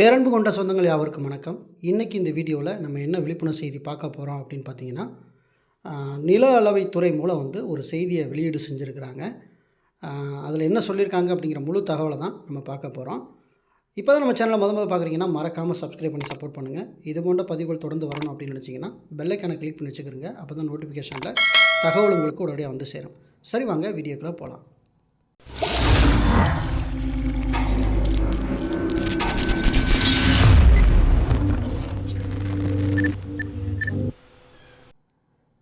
பேரன்பு கொண்ட சொந்தங்கள் யாவருக்கும் வணக்கம். இன்றைக்கி இந்த வீடியோவில் நம்ம என்ன விழிப்புணர்வு செய்தி பார்க்க போகிறோம் அப்படின்னு பார்த்தீங்கன்னா நில நில அளவைத்துறை மூலம் வந்து ஒரு செய்தியை வெளியீடு செஞ்சுருக்கிறாங்க. அதில் என்ன சொல்லியிருக்காங்க அப்படிங்கிற முழு தகவலை தான் நம்ம பார்க்க போகிறோம் இப்போ தான் நம்ம சேனலை முத முதல் பார்க்குறீங்கன்னா மறக்காமல் சப்ஸ்கிரைப் பண்ணி சப்போர்ட் பண்ணுங்கள் இது போன்ற பதிவுகள் தொடர்ந்து வரணும் அப்படின்னு நினச்சிங்கன்னா பெல்லைக்கான கிளிக் பண்ணி வச்சுக்கிறோங்க அப்போ தான் நோட்டிஃபிகேஷனில் தகவல் உங்களுக்கு உடனடியாக வந்து சேரும். சரி வாங்க வீடியோக்குள்ளே போகலாம்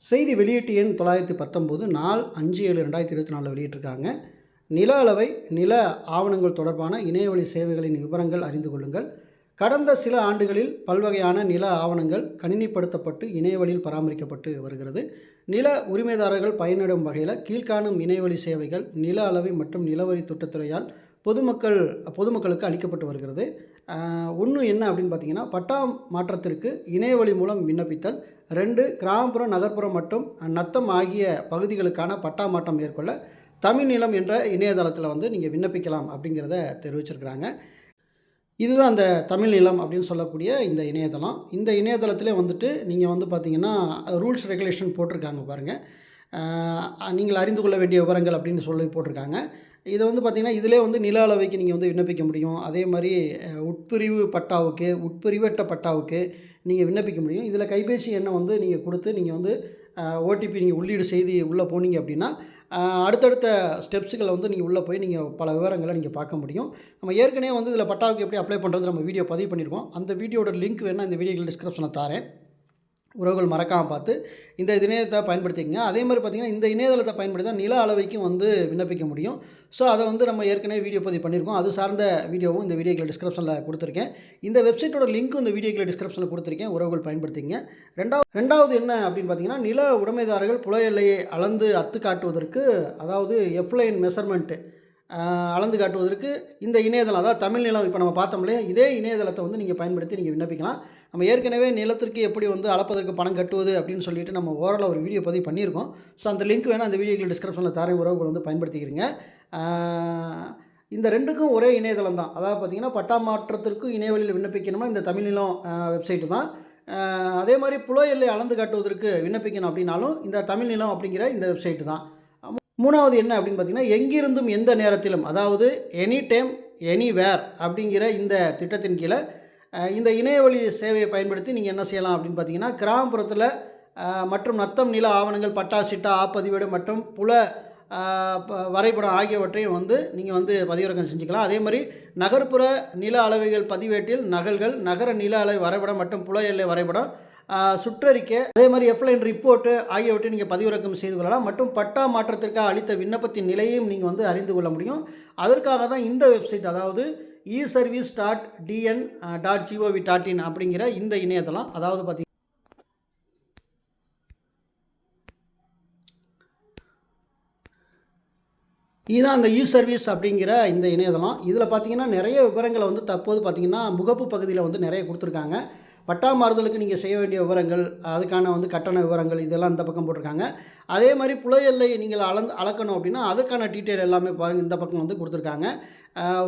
செய்தி வெளியீட்டு எண் தொள்ளாயிரத்தி பத்தொம்போது நாள் அஞ்சு ஏழு ரெண்டாயிரத்தி இருபத்தி நாலில் வெளியிட்டிருக்காங்க. நில அளவை நில ஆவணங்கள் தொடர்பான இணையவழி சேவைகளின் விவரங்கள் அறிந்து கொள்ளுங்கள். கடந்த சில ஆண்டுகளில் பல்வகையான நில ஆவணங்கள் கணினிப்படுத்தப்பட்டு இணையவழியில் பராமரிக்கப்பட்டு வருகிறது. நில உரிமைதாரர்கள் பயனிடும் வகையில் கீழ்காணும் இணையவழி சேவைகள் நில அளவை மற்றும் நிலவரி திட்டத்துறையால் பொதுமக்கள் பொதுமக்களுக்கு அளிக்கப்பட்டு வருகிறது. ஒன்று என்ன அப்படின்னு பார்த்தீங்கன்னா பட்டா மாற்றத்திற்கு இணையவழி மூலம் விண்ணப்பித்தல். ரெண்டு கிராமப்புற நகர்ப்புறம் மற்றும் நத்தம் ஆகிய பகுதிகளுக்கான பட்டா மாற்றம் மேற்கொள்ள தமிழ் நிலம் என்ற இணையதளத்தில் வந்து நீங்கள் விண்ணப்பிக்கலாம் அப்படிங்கிறத தெரிவிச்சிருக்கிறாங்க. இதுதான் அந்த தமிழ் நிலம் அப்படின்னு சொல்லக்கூடிய இந்த இணையதளம். இந்த இணையதளத்திலே வந்துட்டு நீங்கள் வந்து பார்த்தீங்கன்னா ரூல்ஸ் ரெகுலேஷன் போட்டிருக்காங்க பாருங்கள் நீங்கள் அறிந்து கொள்ள வேண்டிய விவரங்கள் அப்படின்னு சொல்லி போட்டிருக்காங்க. இதை வந்து பார்த்திங்கன்னா இதிலே வந்து நில அளவைக்கு நீங்கள் வந்து விண்ணப்பிக்க முடியும். அதே மாதிரி உட்பிரிவு பட்டாவுக்கு உட்பிரிவட்ட பட்டாவுக்கு நீங்கள் விண்ணப்பிக்க முடியும். இதில் கைபேசி எண்ணை வந்து நீங்கள் கொடுத்து நீங்கள் வந்து ஓடிபி நீங்கள் உள்ளீடு செய்து உள்ளே போனீங்க அப்படின்னா அடுத்தடுத்த ஸ்டெப்ஸுகளை வந்து நீங்கள் உள்ளே போய் நீங்கள் பல விவரங்களை நீங்கள் பார்க்க முடியும். நம்ம ஏற்கனவே வந்து இதில் பட்டாவுக்கு எப்படி அப்ளை பண்ணுறது நம்ம வீடியோ பதிவு பண்ணியிருக்கோம். அந்த வீடியோட லிங்க் வேணால் இந்த வீடியோவில் டிஸ்கிரிப்ஷனில் தாரேன் உறவுகள் மறக்காமல் பார்த்து இந்த இணையத்தை பயன்படுத்திக்கங்க. அதே மாதிரி பார்த்திங்கன்னா இந்த இணையதளத்தை பயன்படுத்தி தான் நில அளவைக்கும் வந்து விண்ணப்பிக்க முடியும். ஸோ அதை வந்து நம்ம ஏற்கனவே வீடியோ பதிவு பண்ணியிருக்கோம். அது சார்ந்த வீடியோவும் இந்த வீடியோக்கில் டிஸ்கிரிப்ஷனில் கொடுத்துருக்கேன். இந்த வெப்சைட்டோட லிங்க்கும் இந்த வீடியோக்கில் டிஸ்கிரிப்ஷனில் கொடுத்துருக்கேன். உறவுகள் பயன்படுத்திங்க ரெண்டாவது ரெண்டாவது என்ன அப்படின்னு பார்த்தீங்கன்னா நில உடைமைதாரர்கள் புல எல்லையை அளந்து அத்து காட்டுவதற்கு அதாவது எஃப்லைன் மெஷர்மெண்ட்டு அளந்து காட்டுவதற்கு இந்த இணையதளம் அதாவது தமிழ் நிலம் இப்போ நம்ம பார்த்தோம்லையே இதே இணையதளத்தை வந்து நீங்கள் பயன்படுத்தி நீங்கள் விண்ணப்பிக்கலாம். நம்ம ஏற்கனவே நிலத்திற்கு எப்படி வந்து அளப்பதற்கு பணம் கட்டுவது அப்படின்னு சொல்லிட்டு நம்ம ஓரளவு ஒரு வீடியோ பதிவு பண்ணியிருக்கோம். ஸோ அந்த லிங்க் வேணால் அந்த வீடியோக்கு டிஸ்கிரிப்ஷனில் தரேன். உறவுகள் வந்து பயன்படுத்திக்கிறீங்க. இந்த ரெண்டுக்கும் ஒரே இணையதளம் தான். அதாவது பார்த்தீங்கன்னா பட்டா மாற்றத்திற்கும் இணையவழியில் விண்ணப்பிக்கணும்னா இந்த தமிழ்நிலம் வெப்சைட்டு தான். அதே மாதிரி புல எல்லை அளந்து காட்டுவதற்கு விண்ணப்பிக்கணும் அப்படின்னாலும் இந்த தமிழ் நிலம் அப்படிங்கிற இந்த வெப்சைட்டு தான். மூணாவது என்ன அப்படின்னு பார்த்தீங்கன்னா எங்கிருந்தும் எந்த நேரத்திலும் அதாவது எனி டைம் எனி வேர் அப்படிங்கிற இந்த திட்டத்தின் கீழே இந்த இணையவழி சேவையை பயன்படுத்தி நீங்கள் என்ன செய்யலாம் அப்படின்னு பார்த்தீங்கன்னா கிராமப்புறத்தில் மற்றும் நத்தம் நில ஆவணங்கள் பட்டா சிட்டா ஆப்பதிவேடு மற்றும் புல ப- வரைபடம் ஆகியவற்றையும் வந்து நீங்கள் வந்து பதிவிறக்கம் செஞ்சுக்கலாம். அதே மாதிரி நகர்ப்புற நில அளவைகள் பதிவேட்டில் நகல்கள் நகர நில அளவை வரைபடம் மற்றும் புல எல்லை வரைபடம் சுற்றறிக்கை அதே மாதிரி எஃப்லைன் ரிப்போர்ட்டு ஆகியவற்றை நீங்கள் பதிவிறக்கம் செய்து கொள்ளலாம். மற்றும் பட்டா மாற்றத்திற்காக அளித்த விண்ணப்பத்தின் நிலையையும் நீங்கள் வந்து அறிந்து கொள்ள முடியும். அதற்காக தான் இந்த வெப்சைட் அதாவது e service dot TN dot GOV dot in அப்படிங்கிற இந்த இணையதளம் அதாவது பார்த்தி இதுதான் அந்த இ சர்வீஸ் அப்படிங்கிற இந்த இணையதளம். இதில் பார்த்தீங்கன்னா நிறைய விவரங்களை வந்து தற்போது பார்த்தீங்கன்னா முகப்பு பகுதியில் வந்து நிறைய கொடுத்துருக்காங்க. பட்டா மாறுதலுக்கு நீங்கள் செய்ய வேண்டிய விவரங்கள் அதுக்கான வந்து கட்டண விவரங்கள் இதெல்லாம் இந்த பக்கம் போட்டிருக்காங்க. அதே மாதிரி புல எல்லை நீங்கள் அளந்து அளக்கணும் அப்படின்னா அதுக்கான டீட்டெயில் எல்லாமே பாருங்கள் இந்த பக்கம் வந்து கொடுத்துருக்காங்க.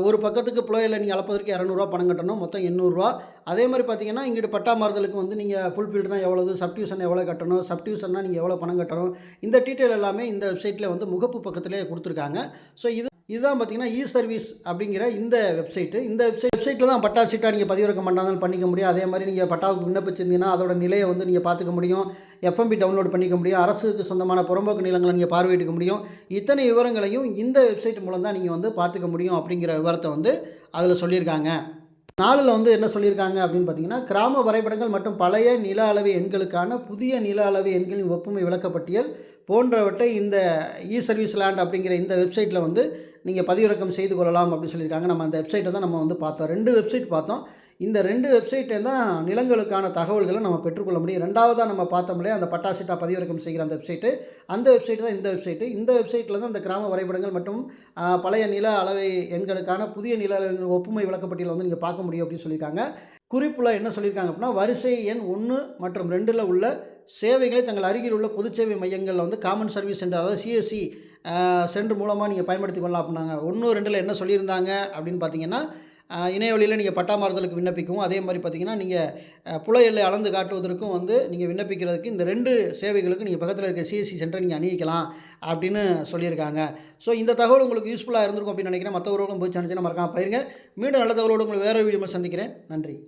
ஒரு பக்கத்துக்கு புல எல்லை நீங்கள் அளப்பதற்கு இரநூறுவா பணம் கட்டணும் மொத்தம் எண்ணூறுரூவா அதே மாதிரி பார்த்தீங்கன்னா இங்கிட்டு பட்டா மாறுதலுக்கு வந்து நீங்கள் ஃபுல் ஃபீல்டுனா எவ்வளவு சப்டியூஷன் எவ்வளோ கட்டணும் சப்டியூஷன்னா நீங்கள் எவ்வளோ பணம் கட்டணும் இந்த டீட்டெயில் எல்லாமே இந்த வெப்சைட்டில் வந்து முகப்பு பக்கத்திலே கொடுத்துருக்காங்க. ஸோ இது இதுதான் பார்த்தீங்கன்னா இ சர்வீஸ் அப்படிங்கிற இந்த வெப்சைட்டு இந்த வெப்சைட் வெப்சைட்டில் தான் பட்டா சீட்டாக நீங்கள் பதிவிறக்கம் பண்ணாலும் பண்ணிக்க முடியும். அதே மாதிரி நீங்கள் பட்டாவுக்கு விண்ணப்பிச்சிருந்தீங்கன்னா அதோட நிலையை வந்து நீங்கள் பார்த்துக்க முடியும். எஃப்எம்பி டவுன்லோட் பண்ணிக்க முடியும். அரசுக்கு சொந்தமான புறம்போக்கு நிலங்களை நீங்கள் பார்வையிட்டுக்க முடியும். இத்தனை விவரங்களையும் இந்த வெப்சைட் மூலம் தான் நீங்கள் வந்து பார்த்துக்க முடியும் அப்படிங்கிற விவரத்தை வந்து அதில் சொல்லியிருக்காங்க. நாளில் வந்து என்ன சொல்லியிருக்காங்க அப்படின்னு பார்த்தீங்கன்னா கிராம வரைபடங்கள் மற்றும் பழைய நில அளவு எண்களுக்கான புதிய நில அளவு எண்களின் ஒப்புமை விளக்கப்பட்டியல் போன்றவற்றை இந்த இ சர்வீஸ் லேண்ட் அப்படிங்கிற இந்த வெப்சைட்டில் வந்து நீங்கள் பதிவிறக்கம் செய்து கொள்ளலாம் அப்படின்னு சொல்லியிருக்காங்க. நம்ம அந்த வெப்சைட்டை தான் நம்ம வந்து பார்த்தோம். ரெண்டு வெப்சைட் பார்த்தோம். இந்த ரெண்டு வெப்சைட்டே தான் நிலங்களுக்கான தகவல்களை நம்ம பெற்றுக்கொள்ள முடியும். ரெண்டாவதாக நம்ம பார்த்தோம்லே அந்த பட்டாசிட்டா பதிவிறக்கம் செய்கிற அந்த வெப்சைட்டு அந்த வெப்சைட் தான் இந்த வெப்சைட்டு இந்த வெப்சைட்டில் தான் இந்த கிராம வரைபடங்கள் மற்றும் பழைய நில அளவை எண்களுக்கான புதிய நில ஒப்புமை விளக்கப்பட்டியலை வந்து நீங்கள் பார்க்க முடியும் அப்படின்னு சொல்லியிருக்காங்க. குறிப்பில் என்ன சொல்லியிருக்காங்க அப்படின்னா வரிசை எண் ஒன்று மற்றும் ரெண்டில் உள்ள சேவைகளை தங்கள் அருகில் உள்ள பொதுச்சேவை மையங்களில் வந்து காமன் சர்வீஸ் சென்டர் அதாவது சிஎஸ்சி சென்டர் மூலமாக நீங்கள் பயன்படுத்தி கொள்ளலாம் அப்படின்னாங்க. ஒன்று ரெண்டில் என்ன சொல்லியிருந்தாங்க அப்படின்னு பார்த்தீங்கன்னா இணையவழியில் இணைய வழியில் நீங்கள் பட்டா மாறுதலுக்கு விண்ணப்பிக்கவும் அதே மாதிரி பார்த்தீங்கன்னா நீங்கள் புல எல்லை அளந்து காட்டுவதற்கும் வந்து நீங்கள் விண்ணப்பிக்கிறதுக்கு இந்த ரெண்டு சேவைகளுக்கு நீங்கள் பக்கத்தில் இருக்க சிஎஸ்சி சென்டரை நீங்கள் அணியிக்கலாம் அப்படின்னு சொல்லியிருக்காங்க. ஸோ இந்த தகவல் உங்களுக்கு யூஸ்ஃபுல்லாக இருந்திருக்கும் அப்படின்னு நினைக்கிறேன். மற்றவர்களும் போய் சேனல் மறக்காமல் பயிருங்க மீண்டும் நல்ல தகவலோடு உங்களை வேறு வீடியோ சந்திக்கிறேன். நன்றி.